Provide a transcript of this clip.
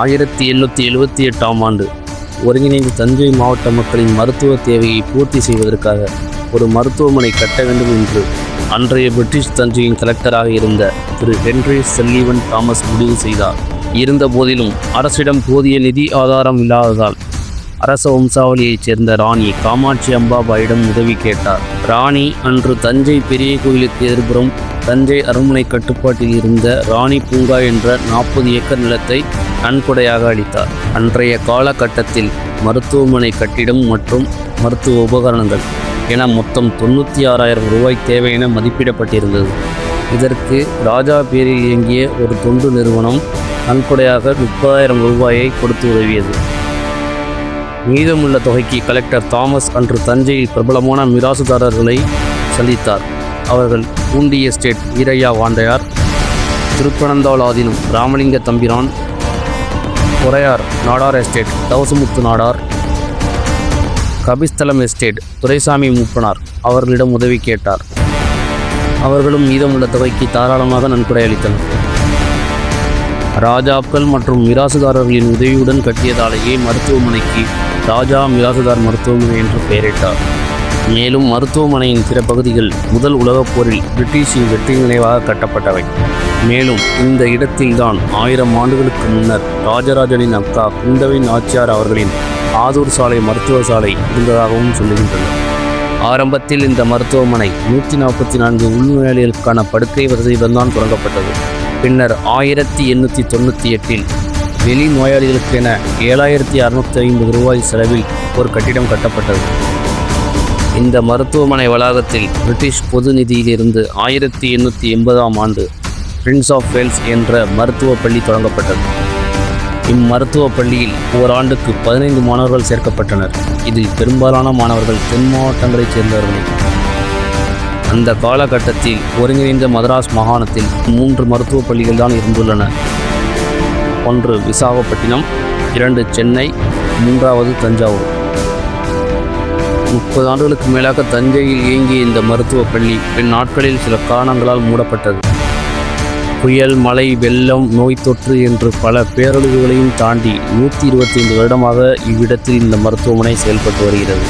ஆயிரத்தி எண்ணூற்றி எழுபத்தி எட்டாம் ஆண்டு ஒருங்கிணைந்த தஞ்சை மாவட்ட மக்களின் மருத்துவ தேவையை பூர்த்தி செய்வதற்காக ஒரு மருத்துவமனை கட்ட வேண்டும் என்று அன்றைய பிரிட்டிஷ் தஞ்சையின் கலெக்டராக இருந்த திரு ஹென்ரி செல்லீவன் தாமஸ் முடிவு செய்தார். இருந்த போதிலும் அரசிடம் போதிய நிதி ஆதாரம் இல்லாததால் அரச வம்சாவளியைச் சேர்ந்த ராணி காமாட்சி அம்பாபாயிடம் உதவி கேட்டார். ராணி அன்று தஞ்சை பெரிய கோயிலுக்கு எதிர்புறம் தஞ்சை அரண்மனை கட்டுப்பாட்டில் இருந்த ராணி பூங்கா என்ற நாற்பது ஏக்கர் நிலத்தை நன்கொடையாக அளித்தார் அன்றைய காலகட்டத்தில் மருத்துவமனை கட்டிடம் மற்றும் மருத்துவ உபகரணங்கள் என மொத்தம் தொண்ணூற்றி ஆறாயிரம் ரூபாய் தேவை என மதிப்பிடப்பட்டிருந்தது. இதற்கு ராஜா பேரில் இயங்கிய ஒரு தொண்டு நிறுவனம் நன்கொடையாக முப்பதாயிரம் ரூபாயை கொடுத்து உதவியது. மீதமுள்ள தொகைக்கு கலெக்டர் தாமஸ் அன்று தஞ்சையில் பிரபலமான மிராசுதாரர்களை சந்தித்தார். அவர்கள் Poondi estate Veeraiya Vandaiyar Thiruppanandal Aadheenam Ramalinga Thambiran Uraiyar Nadar estate Thavasumuthu Nadar Kabisthalam estate Duraisamy Moopanar அவர்களிடம் உதவி கேட்டார். அவர்களும் மீதமுள்ள தொகைக்கு தாராளமாக நன்கொடை அளித்தனர். ராஜாக்கள் மற்றும் மிராசுதாரர்களின் உதவியுடன் கட்டியதாலேயே மருத்துவமனைக்கு ராஜா மிராசுதார் மருத்துவமனை என்று பெயரிட்டார். மேலும் மருத்துவமனையின் பிற பகுதிகள் முதல் உலகப் போரில் பிரிட்டிஷின் வெற்றி நினைவாக கட்டப்பட்டவை. மேலும் இந்த இடத்தில்தான் ஆயிரம் ஆண்டுகளுக்கு முன்னர் ராஜராஜனின் அக்கா குந்தவின் நாச்சியார் அவர்களின் ஆதூர் சாலை மருத்துவ சாலை இருந்ததாகவும் சொல்லுகின்றனர் ஆரம்பத்தில் இந்த மருத்துவமனை நூற்றி நாற்பத்தி நான்கு உள்நோயாளிகளுக்கான படுக்கை வசதியுடன் தான் தொடங்கப்பட்டது. பின்னர் ஆயிரத்தி எண்ணூற்றி தொண்ணூற்றி எட்டில் வெளி நோயாளிகளுக்கென ஏழாயிரத்தி அறுநூற்றி ஐம்பது ரூபாய் செலவில் ஒரு கட்டிடம் கட்டப்பட்டது. இந்த மருத்துவமனை வளாகத்தில் பிரிட்டிஷ் பொது நிதியிலிருந்து ஆயிரத்தி எண்ணூற்றி எண்பதாம் ஆண்டு பிரின்ஸ் ஆஃப் வேல்ஸ் என்ற மருத்துவ பள்ளி தொடங்கப்பட்டது. இம்மருத்துவ பள்ளியில் ஓராண்டுக்கு பதினைந்து மாணவர்கள் சேர்க்கப்பட்டனர். இதில் பெரும்பாலான மாணவர்கள் தென் மாவட்டங்களைச் சேர்ந்தவர்களே. அந்த காலகட்டத்தில் ஒருங்கிணைந்த மதராஸ் மாகாணத்தில் மூன்று மருத்துவப் பள்ளிகள் தான் இருந்துள்ளன. ஒன்று விசாகப்பட்டினம் இரண்டு சென்னை மூன்றாவது தஞ்சாவூர். முப்பது ஆண்டுகளுக்கு மேலாக தஞ்சையில் இயங்கிய இந்த மருத்துவப் பள்ளி பின் நாட்களில் சில காரணங்களால் மூடப்பட்டது. புயல் மழை வெள்ளம் நோய் தொற்று என்று பல பேரழிவுகளையும் தாண்டி நூற்றி இருபத்தைந்து வருடமாக இவ்விடத்தில் இந்த மருத்துவமனை செயல்பட்டு வருகிறது.